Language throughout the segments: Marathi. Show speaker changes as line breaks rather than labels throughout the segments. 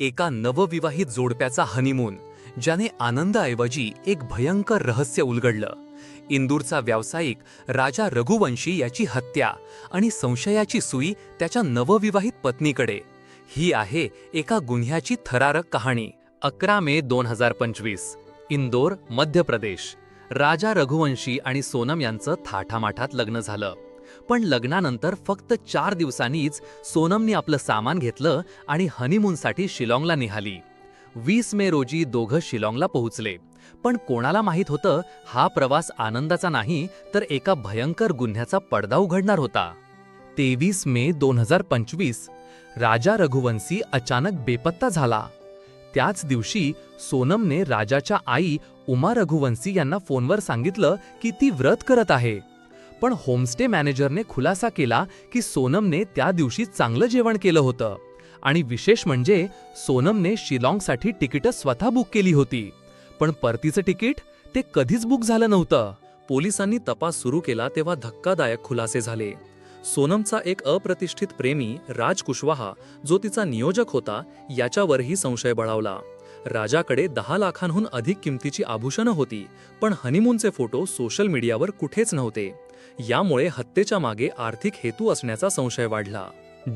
एका नवविवाहित जोडप्याचा हनीमून ज्याने आनंदाऐवजी एक भयंकर रहस्य उलगडलं. इंदूरचा व्यावसायिक राजा रघुवंशी याची हत्या आणि संशयाची सुई त्याच्या नवविवाहित पत्नीकडे. ही आहे एका गुन्ह्याची थरारक कहाणी. अकरा मे दोन हजार पंचवीस. इंदोर मध्य प्रदेश. राजा रघुवंशी आणि सोनम यांचं थाठामाठात लग्न झालं. पण लग्नानंतर फक्त चार दिवसांनीच सोनमने आपलं सामान घेतलं आणि हनीमूनसाठी शिलाँगला निघाली. वीस मे रोजी दोघं शिलाँगला पोहोचले. पण कोणाला माहीत होतं हा प्रवास आनंदाचा नाही तर एका भयंकर गुन्ह्याचा पडदा उघडणार होता. तेवीस मे दोन हजार पंचवीस राजा रघुवंशी अचानक बेपत्ता झाला. त्याच दिवशी सोनमने राजाच्या आई उमा रघुवंशी यांना फोनवर सांगितलं की ती व्रत करत आहे. पण होमस्टे मॅनेजरने खुलासा केला की सोनमने त्या दिवशी चांगलं जेवण केलं होतं. आणि विशेष म्हणजे सोनमने शिलाँगसाठी तिकीटं स्वतः बुक केली होती. पण परतीचं तिकीट ते कधीच बुक झालं नव्हतं. पोलिसांनी तपास सुरू केला तेव्हा धक्कादायक खुलासे झाले. सोनमचा एक अप्रतिष्ठित प्रेमी राज कुशवाहा जो तिचा नियोजक होता याच्यावरही संशय बळावला. राजाकडे दहा लाखांहून अधिक किमतीची आभूषणं होती पण हनीमूनचे फोटो सोशल मीडियावर कुठेच नव्हते. यामुळे हत्येच्या मागे आर्थिक हेतू असण्याचा संशय वाढला.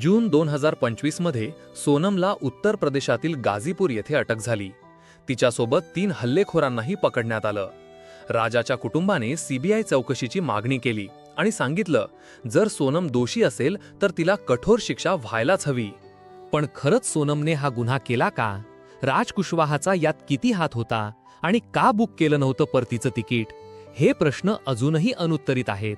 जून दोन हजार पंचवीसमध्ये सोनमला उत्तर प्रदेशातील गाझीपूर येथे अटक झाली. तिच्यासोबत तीन हल्लेखोरांनाही पकडण्यात आलं. राजाच्या कुटुंबाने सीबीआय चौकशीची मागणी केली आणि सांगितलं जर सोनम दोषी असेल तर तिला कठोर शिक्षा व्हायलाच हवी. पण खरंच सोनमने हा गुन्हा केला का? राज कुशवाहाचा यात किती हात होता? आणि का बुक केलं नव्हतं परतीचं तिकीट? हे प्रश्न अजूनही अनुत्तरित आहेत.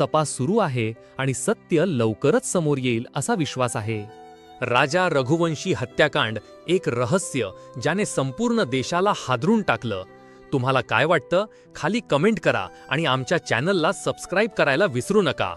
तपास सुरू आहे आणि सत्य लवकरच समोर येईल असा विश्वास आहे. राजा रघुवंशी हत्याकांड एक रहस्य ज्याने संपूर्ण देशाला हादरून टाकलं. तुम्हाला काय वाटतं? खाली कमेंट करा आणि आमच्या चॅनलला सबस्क्राईब करायला विसरू नका.